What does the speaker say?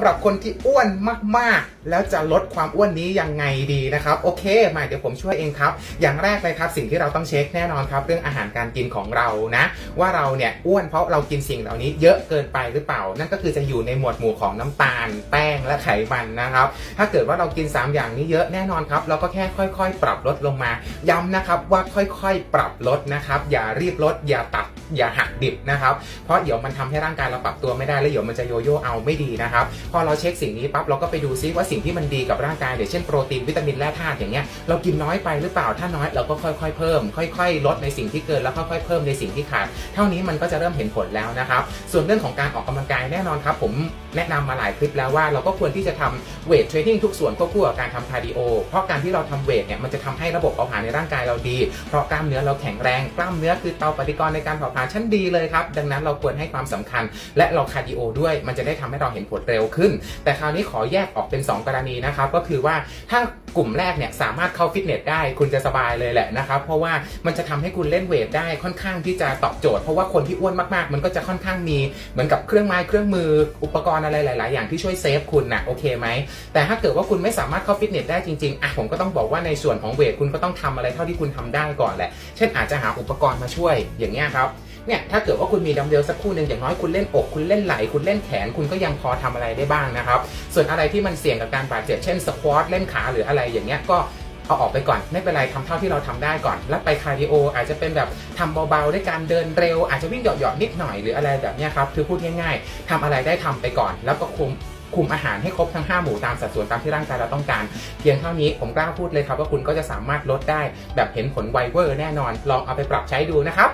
สำหรับคนที่อ้วนมากๆ แล้วจะลดความอ้วนนี้ยังไงดีนะครับ โอเคมาเดี๋ยวผมช่วยเองครับ อย่างแรกเลยครับสิ่งที่เราต้องเช็คแน่นอนครับ เรื่องอาหารการกินของเรานะ ว่าเราเนี่ยอ้วนเพราะเรากินสิ่งเหล่านี้เยอะเกินไปหรือเปล่า นั่นก็คือจะอยู่ในหมวดหมู่ของน้ำตาล แป้งและไขมันนะครับ ถ้าเกิดว่าเรากิน 3 อย่างนี้เยอะแน่นอนครับ เราก็แค่ค่อย ๆ ปรับลดลงมา ย้ำนะครับว่าค่อยๆ ปรับลดนะครับ อย่ารีบลดอย่าตัด อย่าหักดิบนะครับ เพราะเดี๋ยวมันทำให้ร่างกายเราปรับตัวไม่ได้แล้วเดี๋ยวมันจะโยโย่เอาไม่ดีนะครับ พอเราเช็คสิ่งนี้ปั๊บเราก็ไปดูซิว่าสิ่งที่มันดีกับร่างกายเดี๋ยวเช่นโปรตีนวิตามินแร่ธาตุอย่างเงี้ยเรากินน้อยไปหรือเปล่าถ้าน้อยเราก็ค่อยๆเพิ่ม ค่อยๆ ลดในสิ่งที่เกินแล้วค่อยๆเพิ่มในสิ่งที่ขาด เท่านี้มันก็จะเริ่มเห็นผลแล้วนะครับ ส่วนเรื่องของการออกกำลังกายแน่นอนครับ ผมแนะนำมาหลายคลิปแล้วว่าเราก็ควรที่จะทำเวทเทรนนิ่งทุกส่วนควบคู่กับการทำคาร์ดิโอเพราะการที่เราทำเวทเนี่ยมันจะทำให้ระบบเผาผลาญในร่างกายเราดี เพราะกล้ามเนื้อเราแข็งแรงกล้ามเนื้อคือเตาปฏิกรณ์ในการเผาผาชั้นดีเลยครับ ดังนั้นเราควรให้ความสำคัญ และเราคาร์ดิโอด้วย มันจะได้ทำให้เราเห็นผลเร็วขึ้น แต่คราวนี้ขอแยกออกเป็น 2 กรณีนะครับ ก็คือว่าถ้ากลุ่มแรกเนี่ยสามารถเข้าฟิตเนสได้ คุณจะสบายเลยแหละนะครับ เพราะว่ามันจะทำให้คุณเล่นเวทได้ค่อนข้างที่จะตอบโจทย์ เพราะว่าคนที่อ้วนมากๆ มันก็จะค่อนข้างมีเหมือนกับเครื่องไม้เครื่องมืออุปกรณ์อะไรหลาย ๆ อย่างที่ช่วยเซฟคุณนะโอเคไหม แต่ถ้าเกิดว่าคุณไม่สามารถเข้าฟิตเนสได้จริง ๆ อะผมก็ต้องบอกว่าในส่วนของเวทคุณก็ต้องทำอะไรเท่าที่คุณทำได้ก่อนแหละ เช่นอาจจะหาอุปกรณ์มาช่วยอย่างเงี้ยครับ เนี่ยถ้าเกิดว่าคุณมีดัมเบลสักคู่หนึ่งอย่างน้อยคุณเล่นอก คุณเล่นไหล่คุณเล่นแขน คุณก็ยังพอทำอะไรได้บ้างนะครับ ส่วนอะไรที่มันเสี่ยงกับการบาดเจ็บเช่นสควอตเล่นขาหรืออะไรอย่างเงี้ยก็เอาออกไปก่อนไม่เป็นไรทำเท่าที่เราทำได้ก่อน แล้วไปคาร์ดิโออาจจะเป็นแบบทำเบาๆด้วยการเดินเร็ว อาจจะวิ่งเหยาะๆนิดหน่อยหรืออะไรแบบนี้ครับคือพูดง่ายๆทำอะไรได้ทำไปก่อน แล้วก็คุมคุมอาหารให้ครบทั้ง 5 หมู่ตามสัดส่วนตามที่ร่างกายเราต้องการ เพียงเท่านี้ผมกล้าพูดเลยครับว่าคุณก็จะสามารถลดได้แบบเห็นผลไวเวอร์แน่นอน ลองเอาไปปรับใช้ดูนะครับ